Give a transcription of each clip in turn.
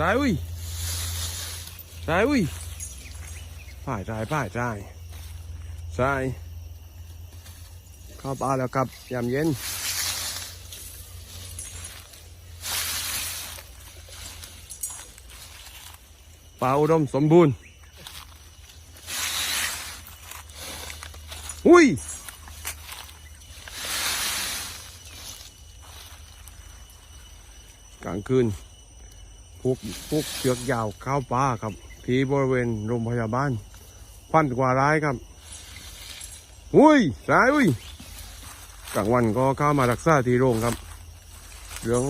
สายอุ้ยสายอุ้ยพ่ายสายพ่ายสายสายเข้าป่าแล้วครับยามเย็นป่าอุดมสมบูรณ์อุ้ยกลางคืน พวกพวกเชือกยาวเข้าป่าครับ ที่บริเวณโรงพยาบาลพันกว่าร้ายครับอุ้ยสายอุ้ยกลางวันก็เข้ามารักษาที่โรงครับเรื่อง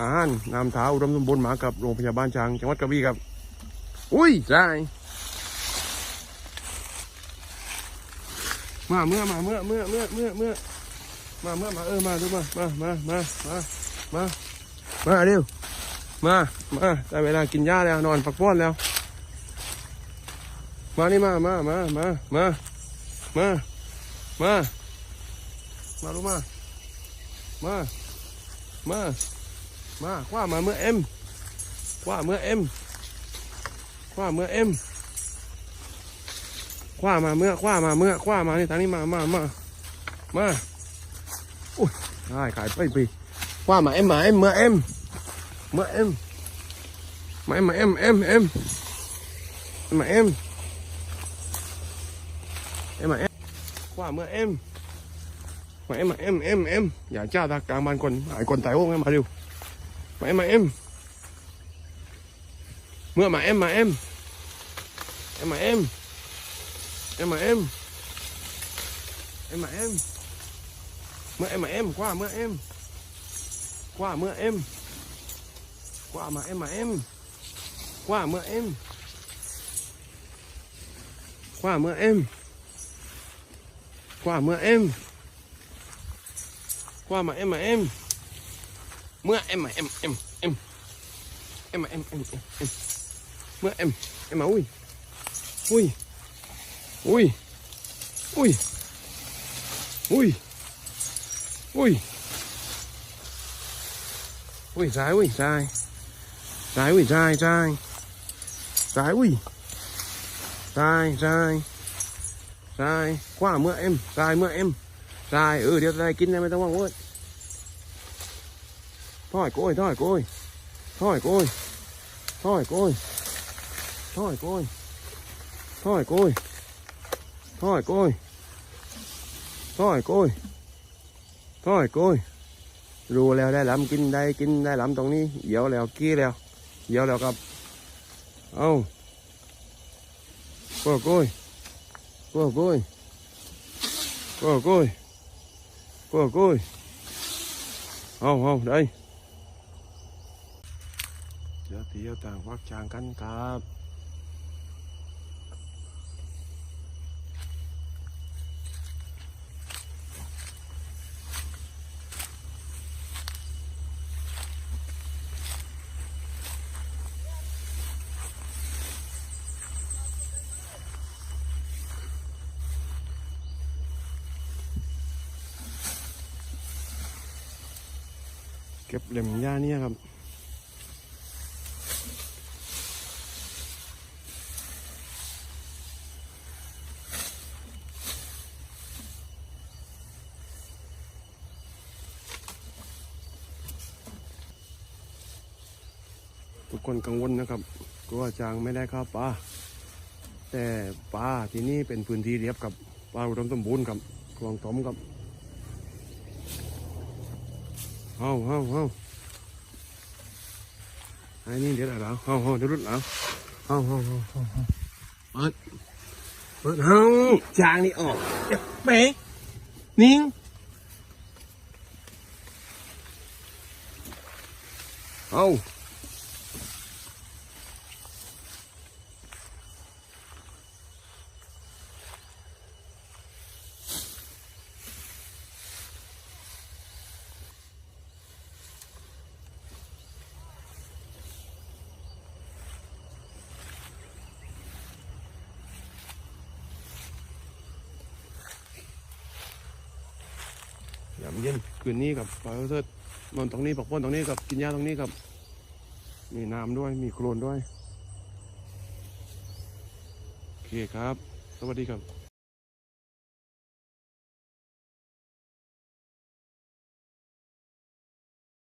อาหารน้ำเท้าอุดมสมบูรณ์มากับโรงพยาบาลช้างจังหวัดกระบี่ครับ อุ้ยสายมาเมื่อมาเมื่อเมื่อเมื่อเมื่อเมื่อมาเมื่อมาเออมาดูมามามามามามามาเร็ว มา มาได้เวลากินหญ้าแล้วนอนพักผ่อนแล้ว มานี่มา มา มา มา มา มา มา มาลูกมา มา มา มาคว้ามาเมื่อเอ็มคว้าเมื่อเอ็มคว้าเมื่อเอ็มคว้ามาเมื่อคว้ามาเมื่อคว้ามานี่ทานี้มา มา มา มา อุ้ยได้ขายไปปี qua mà em mà em mà em mà em mà em. Mà em em em. Mà em. Em mà em. Qua mà em. Mà em mà em em em. Dạ cha ta cả ban còn ai còn tài không em mà điều. Mà em mà em. Mưa mà em mà em. Em mà em. Em mà em. Em mà em. Mưa em mà em qua mưa em. Qua mưa em qua mà em mà em. Qua mưa em. Qua mưa em. Qua mưa em. Qua mà em mà em. Mưa em mà em em em. Em mà em em em, em. mưa em em mà ui. Ui. Ui. Ui. Ui. Ui. Ui dài ui dài trái ui, dài, dài trái ui Dài, dài Dài, quá mưa em. Dài mưa em. Dài, ừ, điều dài kín em tao quăng ơi Thôi cô ơi, thôi cô ơi. Thôi cô ơi. Thôi cô ơi. Thôi cô ơi. Thôi cô ơi. Thôi cô ơi. Thôi cô ơi. Thôi cô ơi. Rùa leo đây làm kinh đây kinh đây làm trong ní giờ leo kia leo ยโกยถอยโกย รู้แล้วได้ล้ำกินได้กินได้ล้ำตรงนี้เหี่ยวแล้วกี้แล้วเหี่ยวแล้วครับเอาโก้โก้ยโก้โก้ยโก้โก้ยโก้โก้ยเอาเอาได้เดี๋ยวเที่ยวต่างวักช้างกันครับ ก็บเหล่มหญ้าเนี่ยครับทุกคนกังวลนะครับกลัวจางไม่ได้เข้าป่าแต่ป่าที่นี่เป็นพื้นที่เรียบกับป่าอุดมสมบูรณ์ครับคลองถมครับ เอาเอาเอาไอ้นี่เดี๋ยวอะไรแล้วเอาเอาเดี๋ยวรุดแล้วเอาเอาเอาเอาเอาเปิดเปิดเอาจางนี่ออกเป๊ะนิ่งเอา ยามเย็นคืนนี้กับปลาเซิร์นอนตรงนี้ปักป้นตรงนี้กับกินหญ้าตรงนี้กับ มีน้ำด้วยมีโคลนด้วย โอเคครับ สวัสดีครับ